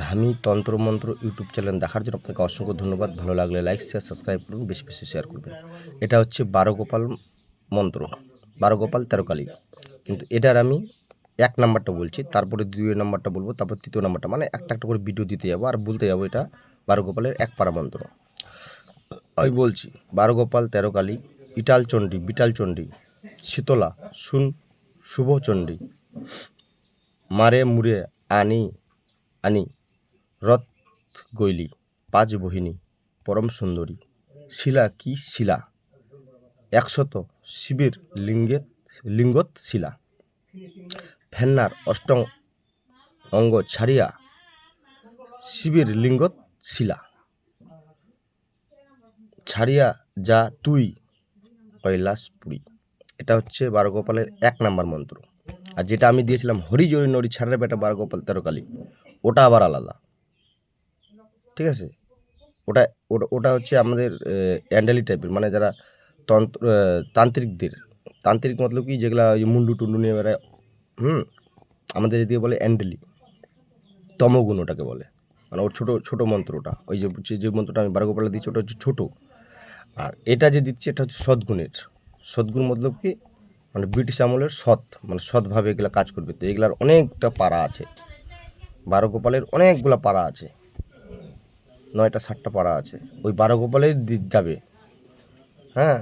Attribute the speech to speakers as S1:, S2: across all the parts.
S1: ধামি তন্ত্রমন্ত্র YouTube channel দেখার জন্য আপনাকে অসংখ্য ধন্যবাদ। ভালো লাগলে লাইক শেয়ার সাবস্ক্রাইব করুন, বেশি বেশি শেয়ার করবেন। এটা হচ্ছে বারো গোপাল মন্ত্র। বারো গোপাল তেরো কালী কিন্তু এটার আমি এক নাম্বারটা বলছি, তারপরে দ্বিতীয় নাম্বারটা বলব, তারপর তৃতীয় নাম্বারটা। মানে একটা একটা করে ভিডিও দিতে যাব আর বলতে যাব এটা বারো গোপালের এক পারা মন্ত্র। আমি বলছি বারো গোপাল তেরো কালী ইটাল চণ্ডী বিটাল চণ্ডী শীতলা, শুন শুভ চণ্ডী মারে মুরে আনি আনি। রথ গৈলি পাঁচ বহিনী, পরম সুন্দরী। শিলা কি শিলা? একশত শিবের লিঙ্গের লিঙ্গত শিলা। ফেন্নার অষ্টম অঙ্গ ছাড়িয়া শিবের লিঙ্গত শিলা। ছাড়িয়া যা তুই, কৈলাসপুরী। এটা হচ্ছে বারগোপালের এক নাম্বার মন্ত্র। আর যেটা আমি দিয়েছিলাম হরি জরি নরি ছাড়ার বেটা বারগোপাল তেরোকালী, ওটা আবার আলাদা। ঠিক আছে? ওটা ওটা ওটা হচ্ছে আমাদের অ্যান্ডালি টাইপের মানে যারা তন্ত্র তান্ত্রিকদের। তান্ত্রিক মতলব কি? যেগুলো ওই মুন্ডু টুন্ডু নিয়ে বেড়ায়, হুম? আমাদের এদিকে বলে অ্যান্ডেলি। তমগুণ ওটাকে বলে। মানে ওর ছোটো ছোটো মন্ত্রটা ওই যে যে- মন্ত্রটা আমি বারগোপালে দিচ্ছি ওটা হচ্ছে ছোটো। আর এটা যে দিচ্ছে, এটা হচ্ছে সদ্গুণের। সদ্গুণ মতলব কি? মানে ব্রিটিশ আমলের সৎ মানে সৎভাবে এগুলা কাজ করবে। তো এগুলার অনেকটা পাড়া আছে। বারো গোপালের অনেকগুলা পাড়া আছে। নয়টা, সাতটা পাড়া আছে। ওই বারো গোপালের যাবে। হ্যাঁ?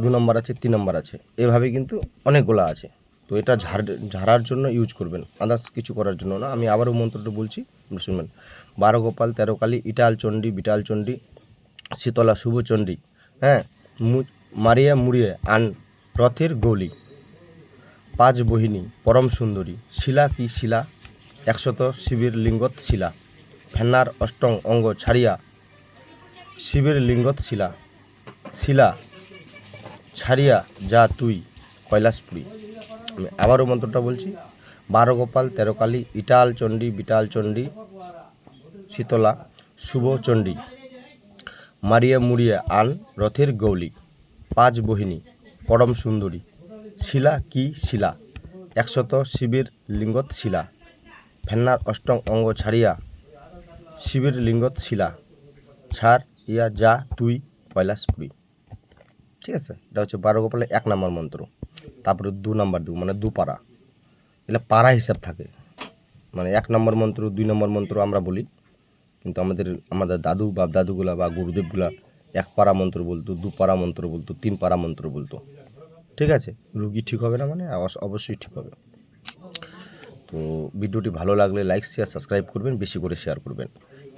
S1: দু নম্বর আছে, তিন নম্বর আছে। এভাবে কিন্তু অনেকগুলো আছে। তো এটা ঝাড়, ঝাড়ার জন্য ইউজ করবেন। আদার্স কিছু করার জন্য না। আমি আবারও মন্ত্রটা বলছি শুনবেন। বারো গোপাল, তেরো কালী, ইটাল চণ্ডী, বিটাল চণ্ডী, শীতলা শুভচণ্ডী হ্যাঁ? মারিয়া মুড়িয়ে আন রথের গৌলি, পাঁচ বহিনী, পরম সুন্দরী, শিলা কি শিলা? একশত শিবের লিঙ্গত শিলা। ফেন্নার অষ্টং অঙ্গ ছাড়িয়া শিবের লিঙ্গত শিলা শিলা ছাড়িয়া যা তুই কৈলাসপুরী। আমি আবারও মন্ত্রটা বলছি বারো গোপাল তেরো কালী ইটাল চণ্ডী, বিটাল চণ্ডী, শীতলা শুভ চণ্ডী, মারিয়া মুড়িয়া আন রথের গৌলি, পাঁচ বহিনী, পরম সুন্দরী, শিলা কি শিলা? একশত শিবের লিঙ্গত শিলা ফেন্নার অষ্টম অঙ্গ ছাড়িয়া শিবের লিঙ্গত শিলা। ছাড়, ইয়া, যা, তুই কৈলাসপুরী ঠিক আছে? এটা হচ্ছে বারো গোপালের এক নম্বর মন্ত্র। তারপরে দু নম্বর দু মানে দু পাড়া। এটা পাড়া হিসাব থাকে। মানে এক নম্বর মন্ত্র, দুই নম্বর মন্ত্র আমরা বলি। কিন্তু আমাদের আমাদের দাদু বা দাদুগুলা বা গুরুদেবগুলা এক পাড়া মন্ত্র বলতো, দু পাড়া মন্ত্র বলতো, তিন পাড়া মন্ত্র বলতো। ঠিক আছে? রুগী ঠিক হবে না মানে? অবশ্য- অবশ্যই ঠিক হবে। তো ভিডিওটি ভালো লাগলে লাইক শেয়ার সাবস্ক্রাইব করবেন, বেশি করে শেয়ার করবেন।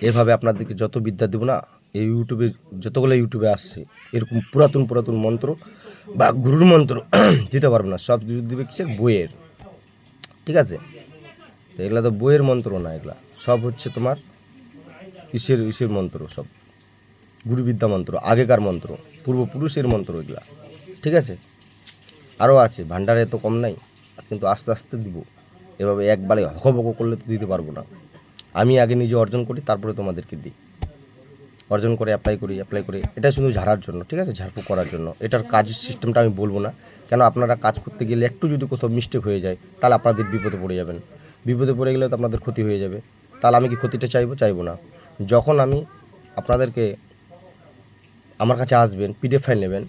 S1: এভাবে আপনাদেরকে যত বিদ্যা দেবো না, এই ইউটিউবে যতগুলো ইউটিউবে আসছে, এরকম পুরাতন পুরাতন মন্ত্র বা গুরুর মন্ত্র, দিতে পারব না। সব দিবে কিসের? বইয়ের। ঠিক আছে? তো এগুলা তো বইয়ের মন্ত্র না এগুলা। সব হচ্ছে তোমার ঈশ্বর ঈশ্বর মন্ত্র সব? গুরুবিদ্যা মন্ত্র, আগেকার মন্ত্র, পূর্বপুরুষের মন্ত্র এগুলা। ঠিক আছে? আরও আছে। ভান্ডারে তো কম নাই, কিন্তু আস্তে আস্তে দিব। এভাবে একবারে হকবক করলে তো দিতে পারব না। আমি আগে নিজে অর্জন করি, তারপরে তোমাদেরকে দিই। অর্জন করে অ্যাপ্লাই করি অ্যাপ্লাই করি। এটা শুধু ঝাড়ার জন্য, ঠিক আছে? ঝাড়ফুঁক করার জন্য। এটার কাজ সিস্টেমটা আমি বলব না। কেন? আপনারা কাজ করতে গেলে একটু যদি কোথাও মিস্টেক হয়ে যায়, তাহলে আপনাদের বিপদে পড়ে যাবেন। বিপদে পড়ে গেলে তো আপনাদের ক্ষতি হয়ে যাবে। তাহলে আমি কি ক্ষতিটা চাইব? চাইব না। যখন আমি আপনাদেরকে আমার কাছে আসবেন পিডিএফ ফাইল নেবেন,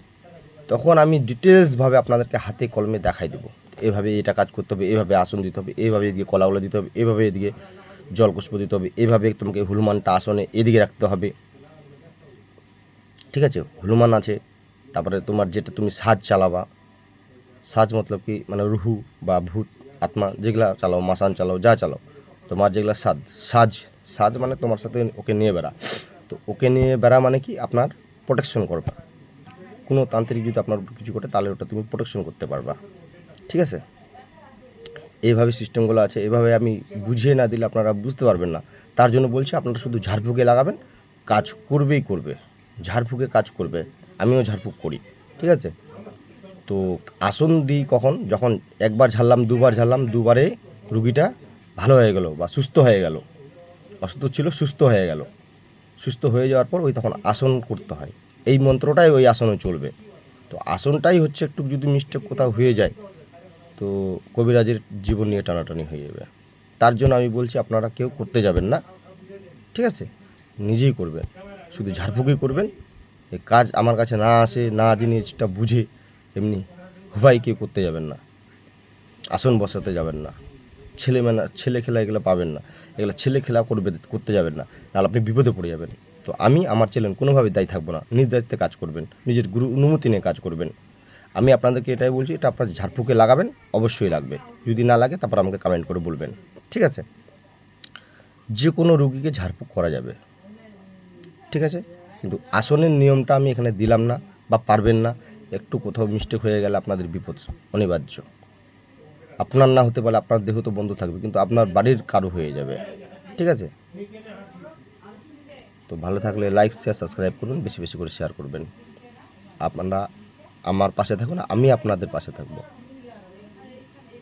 S1: তখন আমি ডিটেলসভাবে আপনাদেরকে হাতে কলমে দেখাই দেবো। এভাবে এটা কাজ করতে হবে, এভাবে আসন দিতে হবে, এভাবে এদিকে কলাগুলো দিতে হবে, এভাবে এদিকে জলকুষ্প দিতে হবে, এভাবে তোমাকে হনুমানটা আসনে এদিকে রাখতে হবে। ঠিক আছে? হনুমান আছে, তারপরে তোমার যেটা তুমি সাজ চালাবা, সাজ মতলব কি? মানে রুহু বা ভূত, আত্মা যেগুলা চালাও, মাসান চালাও, যা চালাও, তোমার যেগুলা সাজ সাজ সাজ মানে তোমার সাথে ওকে নিয়ে বেড়া। তো ওকে নিয়ে বেড়া মানে কি? আপনার প্রোটেকশন করবা। কোনো তান্ত্রিক যদি আপনার কিছু করে, তাহলে ওটা তুমি প্রোটেকশন করতে পারবা। ঠিক আছে? এইভাবে সিস্টেমগুলো আছে, এভাবে আমি বুঝিয়ে না দিলে আপনারা বুঝতে পারবেন না। তার জন্য বলছি, আপনারা শুধু ঝাড়ফুঁকে লাগাবেন, কাজ করবেই করবে। ঝাড়ফুঁকে কাজ করবে, আমিও ঝাড়ফুঁক করি, ঠিক আছে? তো আসন দিই কখন? যখন একবার ঝাড়লাম, দুবার ঝাড়লাম, দুবারে রুগীটা ভালো হয়ে গেল বা সুস্থ হয়ে গেল। অসুস্থ ছিল, সুস্থ হয়ে গেল। সুস্থ হয়ে যাওয়ার পর ওই তখন আসন করতে হয়। এই মন্ত্রটাই ওই আসনে চলবে। তো আসনটাই হচ্ছে একটু যদি মিস্টেক কোথাও হয়ে যায় তো কবিরাজের জীবন নিয়ে টানাটানি হয়ে যাবে। তার জন্য আমি বলছি, আপনারা কেউ করতে যাবেন না। ঠিক আছে? নিজেই করবেন। শুধু ঝাড়ফুঁকি করবেন। এই কাজ আমার কাছে না আসে, না জিনিসটা বুঝে এমনি হুবাই কেউ করতে যাবেন না। আসন বসাতে যাবেন না। ছেলে মেনা ছেলে খেলা এগুলো পাবেন না। এগুলো ছেলে খেলা করবে, করতে যাবেন না। নাহলে আপনি বিপদে পড়ে যাবেন। তো আমি, আমার ছেলে কোনোভাবে দায়ী থাকব না। নিজ দায়িত্বে কাজ করবেন। নিজের গুরু, অনুমতি নিয়ে কাজ করবেন। আমি আপনাদেরকে এটাই বলছি, এটা আপনার ঝাড়ফুঁকে লাগাবেন, অবশ্যই লাগবে। যদি না লাগে, তারপর আমাকে কমেন্ট করে বলবেন। ঠিক আছে? যে কোনো রুগীকে ঝাড়ফুঁক করা যাবে। ঠিক আছে? কিন্তু আসনের নিয়মটা আমি এখানে দিলাম না বা পারবেন না। একটু কোথাও মিস্টেক হয়ে গেলে আপনাদের বিপদ অনিবার্য। আপনার না হতে পারে আপনার দেহ তো বন্ধ থাকবে, কিন্তু আপনার বাড়ির কারও হয়ে যাবে। ঠিক আছে? তো ভালো থাকলে লাইক শেয়ার সাবস্ক্রাইব করুন, বেশি বেশি করে শেয়ার করবেন। আপনারা আমার পাশে থাকুন আমি আপনাদের পাশে থাকব।